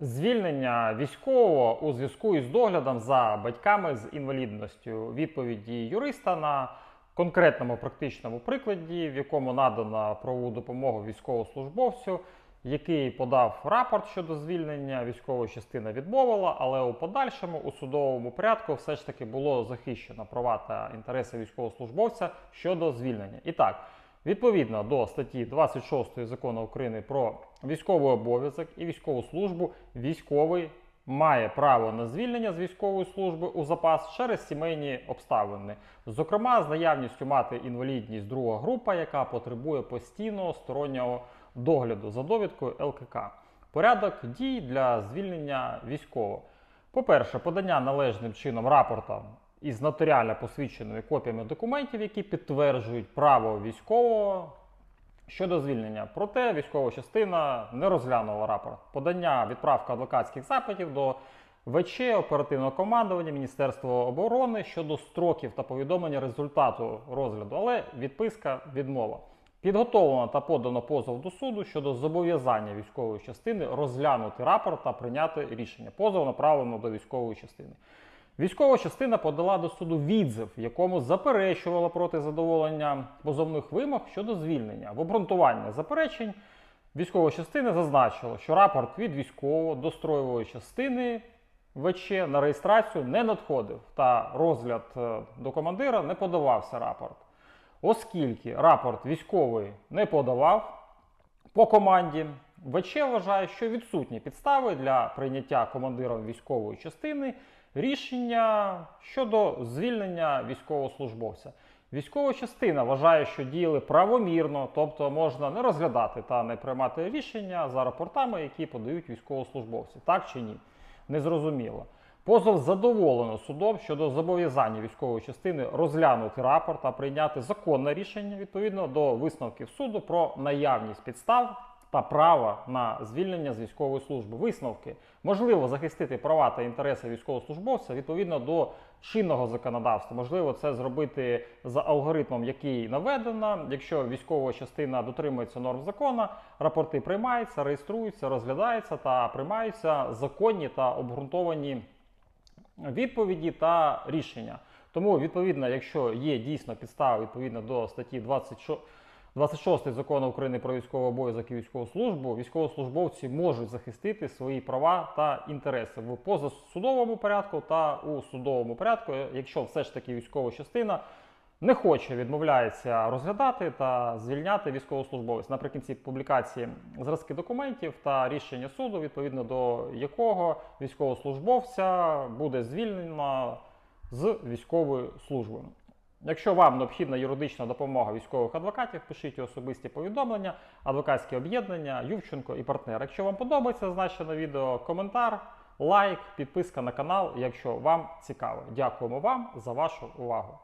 Звільнення військового у зв'язку із доглядом за батьками з інвалідністю. Відповіді юриста на конкретному практичному прикладі, в якому надано правову допомогу військовослужбовцю, який подав рапорт щодо звільнення, військова частина відмовила, але у подальшому у судовому порядку все ж таки було захищено права та інтереси військовослужбовця щодо звільнення. І так. Відповідно до статті 26 закону України про військовий обов'язок і військову службу, військовий має право на звільнення з військової служби у запас через сімейні обставини, зокрема з наявністю мати інвалідність друга група, яка потребує постійного стороннього догляду за довідкою ЛКК. Порядок дій для звільнення військового. По-перше, подання належним чином рапорта із нотаріально посвідченими копіями документів, які підтверджують право військового щодо звільнення. Проте військова частина не розглянула рапорт. Подання відправка адвокатських запитів до ВЧ оперативного командування Міністерства оборони щодо строків та повідомлення результату розгляду, але відписка відмова. Підготовлено та подано позов до суду щодо зобов'язання військової частини розглянути рапорт та прийняти рішення. Позов направлено до військової частини. Військова частина подала до суду відзив, в якому заперечувала проти задоволення позовних вимог щодо звільнення. В обґрунтуванні заперечень військова частина зазначила, що рапорт від військового до строєвої частини ВЧ на реєстрацію не надходив, та розгляд е, до командира не подавався рапорт. Оскільки рапорт військовий не подавав по команді, ВЧ вважає, що відсутні підстави для прийняття командиром військової частини рішення щодо звільнення військовослужбовця. Військова частина вважає, що діяли правомірно, тобто можна не розглядати та не приймати рішення за рапортами, які подають військовослужбовці. Так чи ні? Незрозуміло. Позов задоволено судом щодо зобов'язання військової частини розглянути рапорт та прийняти законне рішення відповідно до висновків суду про наявність підстав та права на звільнення з військової служби. Висновки можливо захистити права та інтереси військовослужбовця відповідно до чинного законодавства. Можливо, це зробити за алгоритмом, який наведено. Якщо військова частина дотримується норм закону, рапорти приймаються, реєструються, розглядаються та приймаються законні та обґрунтовані відповіді та рішення. Тому, відповідно, якщо є дійсно підстава відповідно до статті 26 26 закону України про військовий обов'язок і військову службу, військовослужбовці можуть захистити свої права та інтереси в позасудовому порядку та у судовому порядку, якщо все ж таки військова частина не хоче, відмовляється розглядати та звільняти військовослужбовець наприкінці публікації зразки документів та рішення суду, відповідно до якого військовослужбовця буде звільнено з військової служби. Якщо вам необхідна юридична допомога військових адвокатів, пишіть особисті повідомлення, адвокатське об'єднання, Ювченко і партнер. Якщо вам подобається зазначене відео, коментар, лайк, підписка на канал, якщо вам цікаво. Дякуємо вам за вашу увагу.